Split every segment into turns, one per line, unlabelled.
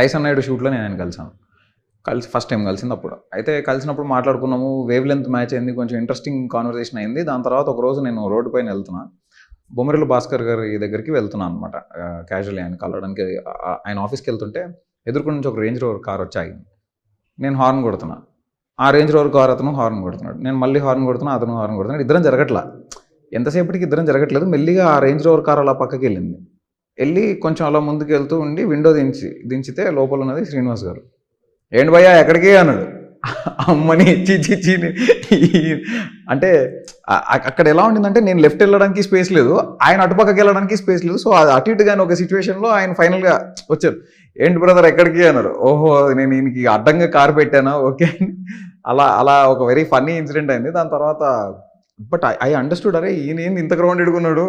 Tyson Naidu షూట్లో నేను ఆయన కలిసాను కలిసి ఫస్ట్ టైం కలిసింది అప్పుడు అయితే కలిసినప్పుడు మాట్లాడుకున్నాము వేవ్ లెంత్ మ్యాచ్ అయింది కొంచెం ఇంట్రెస్టింగ్ కాన్వర్సేషన్ అయింది. దాని తర్వాత ఒక రోజు నేను రోడ్డు పైన వెళ్తున్నా. బొమ్మరిల్లు భాస్కర్ గారి దగ్గరికి వెళ్తున్నాను అనమాట క్యాజువల్లీ ఆయన కలవడానికి ఆయన ఆఫీస్కి వెళ్తుంటే ఎదుర్కొన్న నుంచి ఒక రేంజ్ రోవర్ కార్ వచ్చి ఆగింది నేను హార్న్ కొడుతున్నా. ఆ రేంజ్ రోవర్ కార్ అతను హార్న్ కొడుతున్నాడు. నేను మళ్ళీ హార్న్ కొడుతున్నా అతను హార్న్ కొడుతున్నాడు. ఇద్దరం జరగట్లా. ఎంతసేపటికి ఇద్దరం జరగట్లేదు. మెల్లిగా ఆ రేంజ్ రోవర్ కార్ అలా పక్కకి వెళ్ళింది. వెళ్ళి కొంచెం అలా ముందుకు వెళ్తూ ఉండి విండో దించి దించితే లోపల ఉన్నది శ్రీనివాస్ గారు. ఏంటి భయ్యా ఎక్కడికి? అన్నాడు. అమ్మని చిచి చి అంటే అక్కడ ఎలా ఉండిందంటే నేను లెఫ్ట్ వెళ్ళడానికి స్పేస్ లేదు ఆయన అటుపక్కకి వెళ్ళడానికి స్పేస్ లేదు సో అది అటు ఇటుగానే ఒక సిచ్యువేషన్లో ఆయన ఫైనల్గా వచ్చారు. ఏంటి బ్రదర్ ఎక్కడికి? అన్నారు. ఓహో నేను ఈయనకి అడ్డంగా కారు పెట్టాను? ఓకే. అలా అలా ఒక వెరీ ఫన్నీ ఇన్సిడెంట్ అయింది. దాని తర్వాత బట్ ఐ అండర్స్టూడ్ అరే ఈయన ఏంది ఇంత గ్రౌండ్ ఎడుకున్నాడు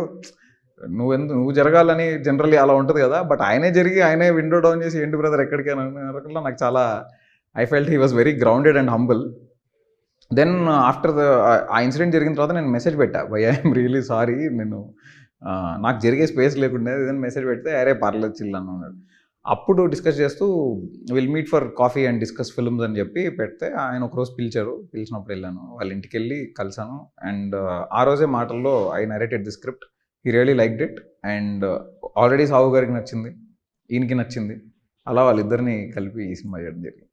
నువ్వెందు నువ్వు జరగాలని జనరల్లీ అలా ఉంటుంది కదా బట్ ఆయనే జరిగి ఆయనే విండో డౌన్ చేసి ఏంటి బ్రదర్ ఎక్కడికైనా అని నాకు చాలా I felt he was very grounded and humble then after the ఆ ఇన్సిడెంట్ జరిగిన తర్వాత నేను మెసేజ్ పెట్టా బై ఐఎమ్ రియలీ సారీ నేను నాకు జరిగే స్పేస్ లేకుండా ఏదైనా మెసేజ్ పెడితే అరే పర్లేదు చిల్ అని అన్నాడు. అప్పుడు డిస్కస్ చేస్తూ will meet for coffee and discuss films అని చెప్పి పెడితే ఆయన ఒకరోజు పిలిచారు. పిలిచినప్పుడు వెళ్ళాను. వాళ్ళ ఇంటికి వెళ్ళి కలిసాను. అండ్ ఆ రోజే మాటల్లో I narrated the script he really liked it and already Sagu గారికి నచ్చింది. ఈయనకి నచ్చింది. అలా వాళ్ళిద్దరిని కలిపి ఈ సినిమా చేయడం జరిగింది.